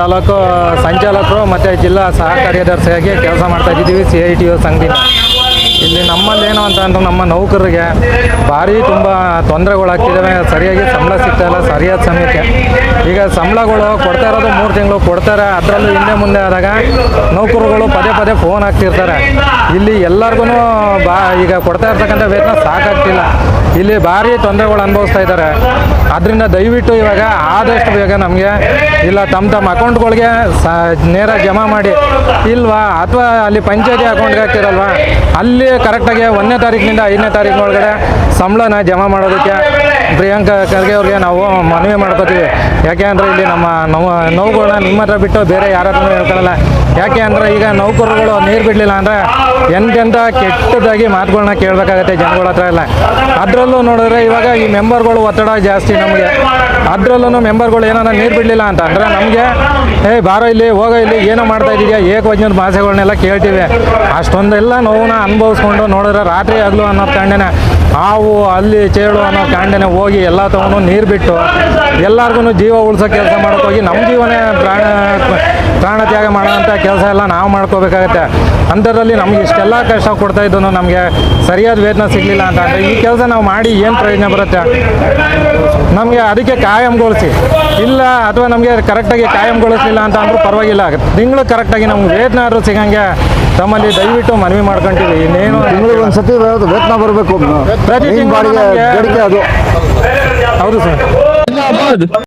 ತಾಲೂಕು ಸಂಚಾಲಕರು ಮತ್ತು ಜಿಲ್ಲಾ ಸಹ ಕಾರ್ಯದರ್ಶಿಯಾಗಿ ಕೆಲಸ ಮಾಡ್ತಾ ಇದ್ದೀವಿ ಸಿ ಐ ಟಿ ಯು ಸಂಘದಿಂದ. ಇಲ್ಲಿ ನಮ್ಮಲ್ಲಿ ಏನು ಅಂತ ಅಂದ್ರೆ ನಮ್ಮ ನೌಕರರಿಗೆ ಭಾರಿ ತುಂಬ ತೊಂದರೆಗಳಾಗ್ತಿದ್ದಾವೆ. ಸರಿಯಾಗಿ ಸಂಬಳ ಸಿಗ್ತಾ ಇಲ್ಲ, ಸರಿಯಾದ ಸಮಯಕ್ಕೆ. ಈಗ ಸಂಬಳಗಳು ಕೊಡ್ತಾ ಇರೋದು ಮೂರು ತಿಂಗಳು ಕೊಡ್ತಾರೆ. ಅದರಲ್ಲೂ ಹಿಂದೆ ಮುಂದೆ ಆದಾಗ ನೌಕರುಗಳು ಪದೇ ಪದೇ ಫೋನ್ ಹಾಕ್ತಿರ್ತಾರೆ. ಇಲ್ಲಿ ಎಲ್ಲರಿಗೂ ಬಾ, ಈಗ ಕೊಡ್ತಾ ಇರ್ತಕ್ಕಂಥ ವೇತನ ಸಾಕಾಗ್ತಿಲ್ಲ. ಇಲ್ಲಿ ಭಾರಿ ತೊಂದರೆಗಳು ಅನುಭವಿಸ್ತಾ ಇದ್ದಾರೆ. ಅದರಿಂದ ದಯವಿಟ್ಟು ಇವಾಗ ಆದಷ್ಟು ಬೇಗ ನಮಗೆ ಇಲ್ಲ ತಮ್ಮ ತಮ್ಮ ಅಕೌಂಟ್ಗಳಿಗೆ ಸ ನೇರ ಜಮಾ ಮಾಡಿ. ಇಲ್ವಾ? ಅಥವಾ ಅಲ್ಲಿ ಪಂಚಾಯತಿ ಅಕೌಂಟ್ಗೆ ಹಾಕ್ತಿರಲ್ವಾ? ಅಲ್ಲಿ ಕರೆಕ್ಟಾಗಿ ಒಂದನೇ ತಾರೀಕಿನಿಂದ ಐದನೇ ತಾರೀಕಿನೊಳಗಡೆ ಸಂಬಳನ ಜಮಾ ಮಾಡೋದಕ್ಕೆ ಪ್ರಿಯಾಂಕಾ ಖರ್ಗೆ ಅವ್ರಿಗೆ ನಾವು ಮನವಿ ಮಾಡ್ಕೋತೀವಿ. ಯಾಕೆ ಅಂದರೆ ಇಲ್ಲಿ ನಮ್ಮ ನೋವು ನೋವುಗಳನ್ನ ನಿಮ್ಮ ಹತ್ರ ಬಿಟ್ಟು ಬೇರೆ ಯಾರ ಹತ್ರನೂ ಹೇಳ್ಕೊಳ್ಳಲ್ಲ ಯಾಕೆ ಅಂದರೆ ಈಗ ನೌಕರರುಗಳು ನೀರು ಬಿಡಲಿಲ್ಲ ಅಂದರೆ ಎಂತೆಂಥ ಕೆಟ್ಟದಾಗಿ ಮಾತುಗಳನ್ನ ಕೇಳಬೇಕಾಗತ್ತೆ ಜನಗಳ ಹತ್ರ ಎಲ್ಲ. ಅದರಲ್ಲೂ ನೋಡಿದ್ರೆ ಇವಾಗ ಈ ಮೆಂಬರ್ಗಳು ಒತ್ತಡ ಜಾಸ್ತಿ ನಮಗೆ. ಅದರಲ್ಲೂ ಮೆಂಬರ್ಗಳು ಏನಾರ ನೀರು ಬಿಡಲಿಲ್ಲ ಅಂತ. ಅಂದರೆ ನಮಗೆ, ಏ, ಬಾರೋ ಇಲ್ಲಿ, ಹೋಗೋ ಇಲ್ಲಿ, ಏನೋ ಮಾಡ್ತಾ ಇದ್ದೀಯ ಏಕ ವಜ್ಞದ ಭಾಷೆಗಳನ್ನೆಲ್ಲ ಕೇಳ್ತೀವಿ. ಅಷ್ಟೊಂದೆಲ್ಲ ನೋವನ್ನ ಅನುಭವಿಸ್ಕೊಂಡು ನೋಡಿದ್ರೆ ರಾತ್ರಿ ಆಗಲು ಅನ್ನೋ ಕಾಂಡನೆ ಹಾವು ಅಲ್ಲಿ ಚೇಳು ಅನ್ನೋ ಕಾಂಡನೆ ಹೋಗಿ ಎಲ್ಲ ತಗೊಂಡು ನೀರು ಬಿಟ್ಟು ಎಲ್ಲರಿಗೂ ಜೀವ ಉಳಿಸೋ ಕೆಲಸ ಮಾಡೋಕೆ ಹೋಗಿ ನಮ್ಮ ಜೀವನೇ ಪ್ರಾಣ ಪ್ರಾಣ ತ್ಯಾಗ ಮಾಡೋಂಥ ಕೆಲಸ ಎಲ್ಲ ನಾವು ಮಾಡ್ಕೋಬೇಕಾಗತ್ತೆ. ಅಂಥದ್ರಲ್ಲಿ ನಮ್ಗೆ ಇಷ್ಟೆಲ್ಲ ಕಷ್ಟ ಕೊಡ್ತಾ ಇದ್ದು ನಮಗೆ ಸರಿಯಾದ ವೇತನ ಸಿಗಲಿಲ್ಲ ಅಂತ ಅಂದರೆ ಈ ಕೆಲಸ ನಾವು ಮಾಡಿ ಏನು ಪ್ರಯೋಜನ ಬರುತ್ತೆ? ನಮಗೆ ಅದಕ್ಕೆ ಕಾಯಂಗೊಳಿಸಿ. ಇಲ್ಲ ಅಥವಾ ನಮಗೆ ಕರೆಕ್ಟಾಗಿ ಕಾಯಂಗೊಳಿಸಲಿಲ್ಲ ಅಂತ ಅಂದರೂ ಪರವಾಗಿಲ್ಲ. ತಿಂಗಳು ಕರೆಕ್ಟಾಗಿ ನಮ್ಗೆ ವೇತನ ಆದರೂ ಸಿಗಂಗೆ ತಮ್ಮಲ್ಲಿ ದಯವಿಟ್ಟು ಮನವಿ ಮಾಡ್ಕೊಂತೀವಿ. ಇನ್ನೇನು ತಿಂಗಳಿಗೆ ಒಂದು ಸತಿ ವೇತನ ಬರಬೇಕು ಪ್ರತಿ ತಿಂಗಳಿಗೆ ಅದು? ಹೌದು ಸರ್.